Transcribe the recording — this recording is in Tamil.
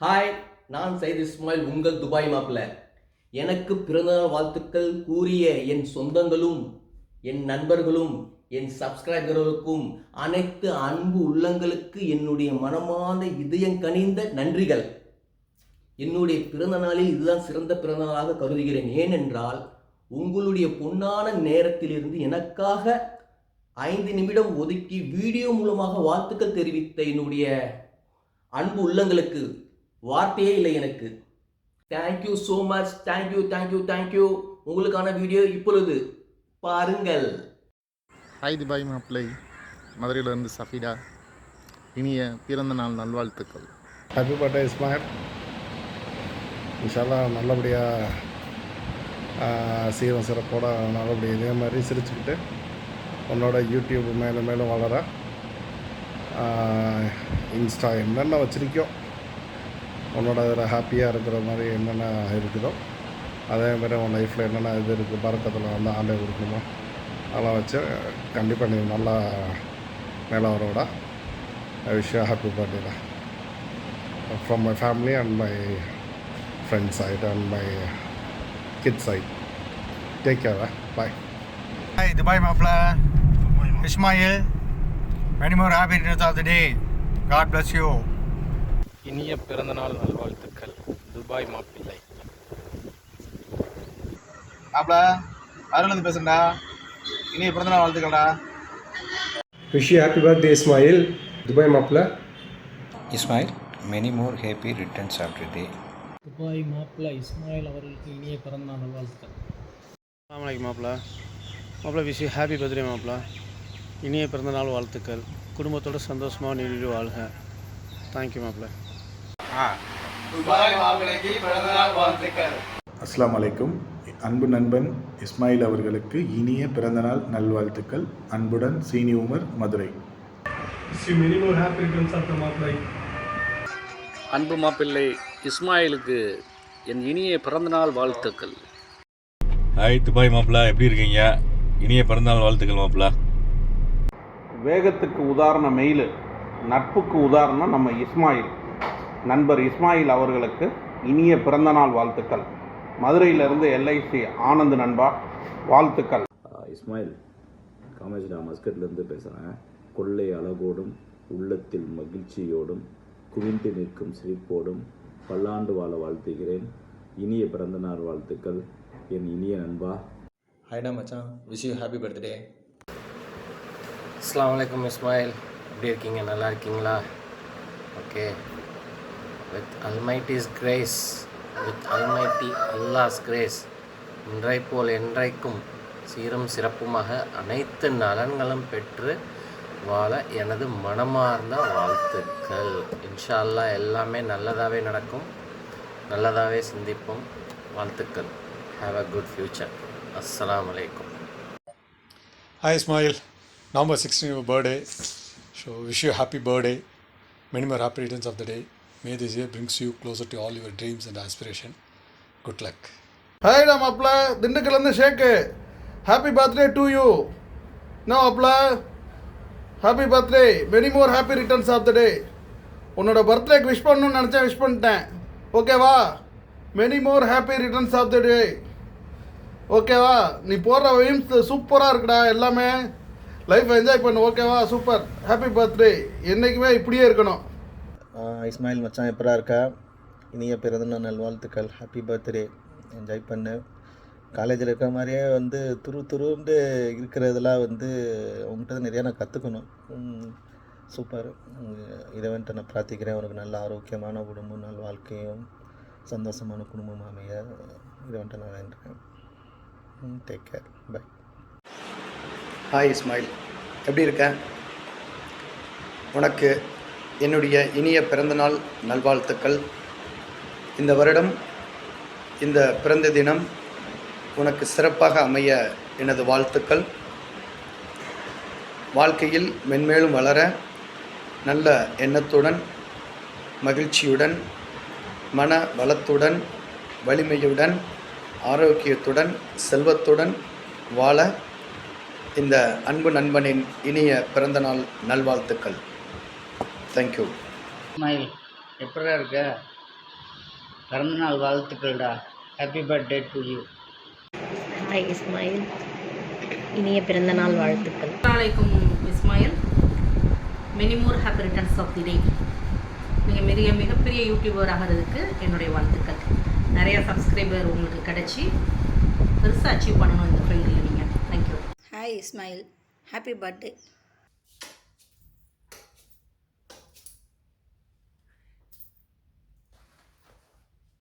ஹாய் நான் சைது இஸ்மாயில் உங்கள் துபாய் மாப்பிள்ள. எனக்கு பிறந்தநாள் வாழ்த்துக்கள் கூறிய என் சொந்தங்களும் என் நண்பர்களும் என் சப்ஸ்கிரைபர்களுக்கும் அனைத்து அன்பு உள்ளங்களுக்கு என்னுடைய மனமார்ந்த இதயம் கனிந்த நன்றிகள். என்னுடைய பிறந்த நாளில் இதுதான் சிறந்த பிறந்த நாளாக கருதுகிறேன். ஏனென்றால் உங்களுடைய பொன்னான நேரத்திலிருந்து எனக்காக ஐந்து நிமிடம் ஒதுக்கி வீடியோ மூலமாக வாழ்த்துக்கள் தெரிவித்த என்னுடைய அன்பு உள்ளங்களுக்கு வார்த்தையே இல்லை எனக்கு. Thank you so much thank you thank you thank you உங்களுக்கான வீடியோ இப்பொழுது பாருங்கள். ஹாய் துபாய் மாப்பிள்ளை மதுரையிலேருந்து சஃபிடா. இனிய பிறந்த நாள் நல்வாழ்த்துக்கள். ஹாப்பி பர்த்டே இஸ்மாயில் இன்ஷால்லா நல்லபடியாக சீரம் சிறப்போட நல்லபடியாக இதே மாதிரி சிரிச்சுக்கிட்டு உன்னோட யூடியூப் மேலும் மேலும் வளர இன்ஸ்டா என்னென்ன வச்சுருக்கோ உன்னோட அதில் ஹாப்பியாக இருக்கிற மாதிரி என்னென்ன இருக்குதோ அதே மாதிரி உன் லைஃப்பில் என்னென்ன இது இருக்குது பறக்கத்தில் வந்து ஆண்டே கொடுக்கணுமோ அதெல்லாம் வச்சு கண்டிப்பாக நீ நல்லா மேலே வரோட விஷயம் ஹாப்பி பர்த்டேடா from my family and my friend side and my kids side. Take care. eh? Bye. Hi, Dubai Mafla. Ismail. Many more happy returns of the day. God bless you. இனிய பிறந்தநாள் நல்வாழ்த்துக்கள். துபாய் மாப்பிள்ளை. மாப்பிள அருள்ந்து பேசுறா இனிய பிறந்தநாள் வாழ்த்துக்கள்டா. Wish you happy birthday Ismail Dubai மாப்பிள்ள Ismail many more happy returns of the day Dubai மாப்பிள்ளை இஸ்மாயில் அவர்களுக்கு இனிய பிறந்தநாள் நல்வாழ்த்துக்கள். அஸ்ஸலாமு மாப்பிள. மாப்பிள விஷ் ஹாப்பி பர்த்டே மாப்பிள. இனிய பிறந்தநாள் வாழ்த்துக்கள். குடும்பத்தோடு சந்தோஷமாக நீடிட்டு வாழ்க. தேங்க்யூ மாப்பிள. அஸ்ஸலாமு அலைக்கும் அன்பு நண்பன் இஸ்மாயில் அவர்களுக்கு இனிய பிறந்தநாள் நல்வாழ்த்துக்கள். அன்புடன் சீனி உமர் மதுரை. அன்பு மாப்பிள்ளை இஸ்மாயிலுக்கு என் இனிய பிறந்தநாள் வாழ்த்துக்கள். ஹாய் துபாய் மாப்பிள்ள எப்படி இருக்கீங்க? இனிய பிறந்தநாள் வாழ்த்துக்கள் மாப்பிள்ள வேகத்துக்கு உதாரண மெயில் நட்புக்கு உதாரணம் நம்ம இஸ்மாயில். நண்பர் இஸ்மாயில் அவர்களுக்கு இனிய பிறந்தநாள் வாழ்த்துக்கள். மதுரையிலிருந்து எல்ஐசி ஆனந்த் நண்பா வாழ்த்துக்கள். இஸ்மாயில் காமேஜ்டா மஸ்கட்லேருந்து பேசுகிறேன் கொள்ளை அழகோடும் உள்ளத்தில் மகிழ்ச்சியோடும் குவிந்து நிற்கும் சிரிப்போடும் பல்லாண்டு வாழ வாழ்த்துகிறேன். இனிய பிறந்தநாள் வாழ்த்துக்கள் என் இனிய நண்பா. ஹைடா மச்சான். விஷ் யூ ஹாப்பி பர்த்டே அஸ்ஸலாமு அலைக்கும் இஸ்மாயில். எப்படி இருக்கீங்க? நல்லா இருக்கீங்களா? Okay with almighty's grace with almighty Allah's grace இன்றை போல் என்றைக்கும் சீரும் சிறப்புமாக அனைத்து நலன்களும் பெற்று வாழ எனது மனமார்ந்த வாழ்த்துக்கள். இன்ஷா அல்லாஹ் எல்லாமே நல்லதாகவே நடக்கும். நல்லதாகவே சிந்திப்போம். வாழ்த்துக்கள். ஹாவ் அ குட் ஃப்யூச்சர் அஸ்லாம் அலைக்கும் Hi Ismail. November 16th your birthday. So wish you a happy birthday. Many more happy returns of may this year brings you closer to all your dreams and aspiration good luck hi luck. ஹாய்டா மாப்பிள திண்டுக்கல்லேருந்து Sheikh happy birthday to you no மாப்பிள happy birthday many more happy returns of the day உன்னோட பர்த்டேக்கு விஷ் பண்ணணும்னு நினச்சேன் விஷ் பண்ணிட்டேன் ஓகேவா many more happy returns of the day ஓகேவா நீ போடுற வீம்ஸ் சூப்பராக இருக்குடா எல்லாமே. லைஃப் என்ஜாய் பண்ணு. ஓகேவா சூப்பர் ஹாப்பி பர்த்டே என்றைக்குமே இப்படியே இருக்கணும் இஸ்மாயில் மச்சான் எப்படா இருக்கா? இனிய பிறந்தநாள் நல்வாழ்த்துக்கள். ஹாப்பி பர்த்டே என்ஜாய் பண்ணு. காலேஜில் இருக்கிற மாதிரியே வந்து துரு துருண்டு இருக்கிறதெல்லாம் வந்து உங்கள்கிட்ட நிறையா நான் கற்றுக்கணும் சூப்பர் இறைவன்ட்ட நான் பிரார்த்திக்கிறேன். உனக்கு நல்ல ஆரோக்கியமான குடும்பம் நல் வாழ்க்கையும் சந்தோஷமான குடும்பம் அமைய. இறைவன்ட்ட நான் வேண்டுறேன் take care bye hi Ismail. எப்படி இருக்க? உனக்கு என்னுடைய இனிய பிறந்தநாள் நல்வாழ்த்துக்கள். இந்த வருடம் இந்த பிறந்த தினம் உனக்கு சிறப்பாக அமைய எனது வாழ்த்துக்கள். வாழ்க்கையில் மென்மேலும் வளர நல்ல எண்ணத்துடன் மகிழ்ச்சியுடன் மன வளத்துடன் வலிமையுடன் ஆரோக்கியத்துடன் செல்வத்துடன் வாழ இந்த அன்பு நண்பனின் இனிய பிறந்தநாள் நல்வாழ்த்துக்கள். தேங்க்யூ இஸ்மாயில் எப்படிடா இருக்க? பிறந்தநாள் வாழ்த்துக்கள்டா. Happy birthday to you hi Ismail இனிய பிறந்தநாள் வாழ்த்துக்கள். அலைக்கும் Ismail many more happy returns of the day நீங்கள் மிக மிகப்பெரிய யூடியூபர் ஆகிறதுக்கு என்னுடைய வாழ்த்துக்கள். நிறைய சப்ஸ்கிரைபர் உங்களுக்கு கிடச்சி பெருசாக அச்சீவ் பண்ணணும் இந்த ஃபீல்டில் நீங்கள் thank you hi Ismail happy birthday